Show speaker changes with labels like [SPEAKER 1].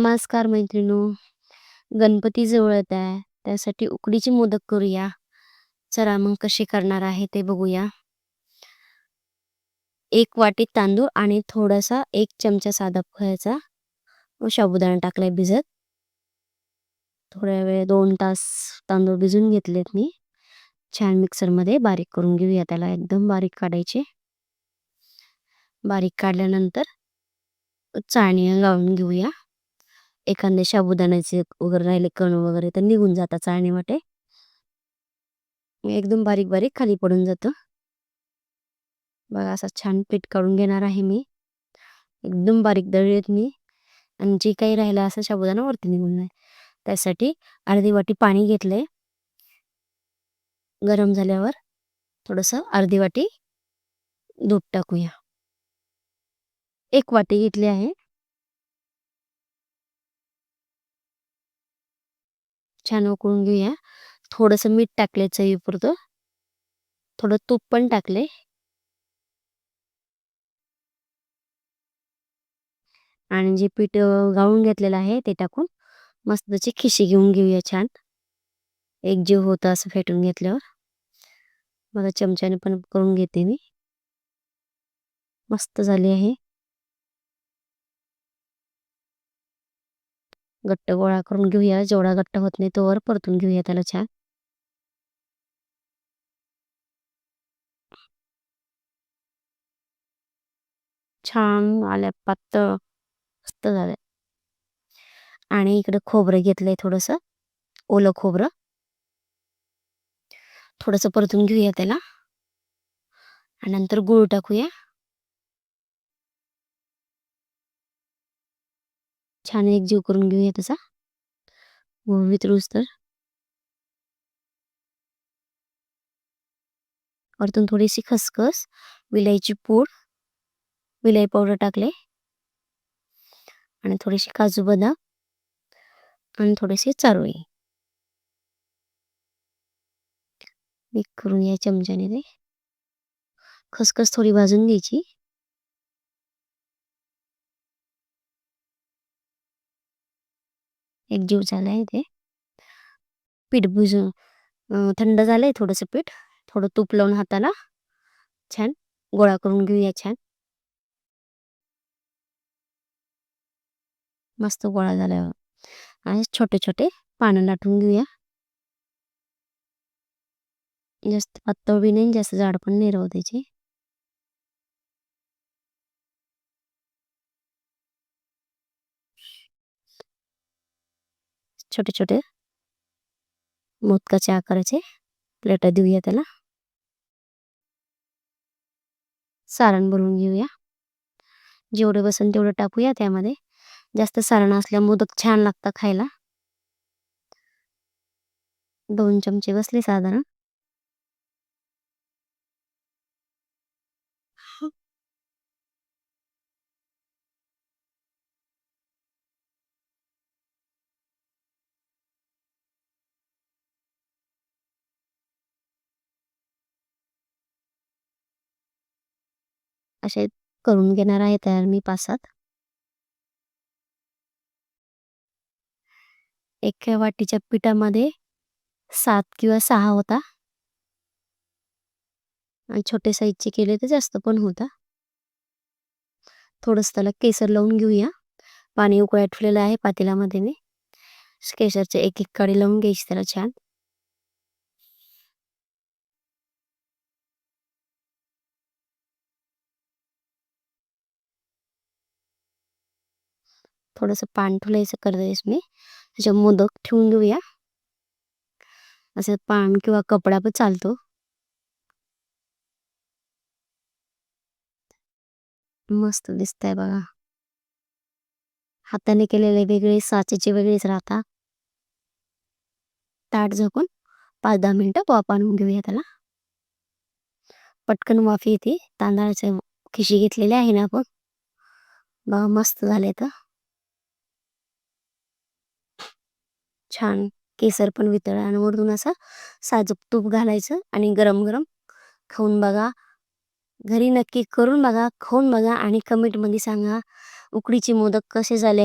[SPEAKER 1] नमस्कार मैत्रिणू गणपती जवळत आहे त्यासाठी उकडीची मोदक करूया. चला मग कशी करणार आहे ते बघूया. एक वाटी तांदूळ आणि थोडासा एक चमचा साधा पोह्याचा साबुदाणा टाकलाय भिजत. थोड्या वेळ दोन तास तांदूळ भिजून घेतलेत मी. छान मिक्सरमध्ये बारीक करून घेऊया त्याला एकदम बारीक काढायचे. बारीक काढल्यानंतर चाळणी गाळून घेऊया. एखादे साबुदाण्याचे वगैरे राहिले कण वगैरे तर निघून जातात चाळणी वाटे एकदम बारीक बारीक खाली पडून जातं. बघा असा छान पीठ काढून घेणार आहे मी. एकदम बारीक दळलेत मी. आणि जे काही राहिलं असं साबुदाणा वरती निघून जाईल. त्यासाठी अर्धी वाटी पाणी घेतलंय गरम झाल्यावर थोडस अर्धी वाटी दूध टाकूया. एक वाटी घेतली आहे. छान उकळून घेऊया. थोडस मीठ टाकले चवीपुरतं. थोडं तूप पण टाकले आणि जे पीठ गाळून घेतलेलं आहे ते टाकून मस्त त्याची खिशी घेऊन घेऊया छान. एक जीव होत असं फेटून घेतल्यावर. बघा चमच्याने पण करून घेते मी. मस्त झाली आहे. घट्ट गोळा करून घेऊया. जेवढा घट्ट होत नाही तोवर परतून घेऊया त्याला छान छान आल्या पातळ मस्त झालंय. आणि इकडे खोबरं घेतलंय थोडस. ओलं खोबरं. थोडस परतून घेऊया त्याला. आणि नंतर गूळ टाकूया. छान एक जीव करून घेऊया त्याचा व वितळूस तर. वरतून थोडीशी खसखस विलायची पूड विलाई पावडर टाकले. आणि थोडीशी काजू बदाम आणि थोडेसे चारोळी मिक्स करून या चमच्याने ते. खसखस थोडी भाजून घ्यायची. एक जीव झालाय ते. पीठ भुजून थंड झालं आहे थोडंसं पीठ. थोडं तूप लावून हाताला. छान. गोळा करून घेऊया छान. मस्त गोळा झाल्यावर. आणि छोटे छोटे पानं लाटून घेऊया. जास्त पातळ बी नाही जास्त जाड पण नाही राहू त्याची छोटे छोटे मोदकाचे आकाराचे प्लेट देऊया त्याला. सारण भरून घेऊया. जेवढे बसन तेवढं टाकूया त्यामध्ये. जास्त सारण असल्या मोदक छान लागतात खायला. दोन चमचे बसले साधारण. असे करून घेणार आहे तयार मी पाच सात एक वाटीच्या पिठामध्ये सात किंवा सहा होता. आणि छोटे साईजचे केले तर जास्त पण होता. थोडंसं त्याला केसर लावून घेऊया. पाणी उकळा ठेवलेलं आहे पातेल्यामध्ये मी. केसरचे एक एक काडी लावून घ्यायची त्याला छान. थोडंसं पान ठेवायचं करतेस मी. त्याच्या मोदक ठेवून घेऊया. असं पान किंवा कपडा पण चालतो. मस्त दिसतंय बघा. हाताने केलेले वेगळे साचेचे वेगळेच राहतात. ताट झाकून पाच दहा मिनटं वाफ आणून घेऊया त्याला. पटकन वाफ येते. तांदळाचे खिशी घेतलेले आहे ना आपण. बघा मस्त झाले तर. छान केसर पण वितळा आणि वरून असा साजूक तूप घालायचं आणि गरम गरम खाऊन बघा. घरी नक्की करून बघा खाऊन बघा आणि कमेंटमध्ये सांगा उकडीचे मोदक कसे झाले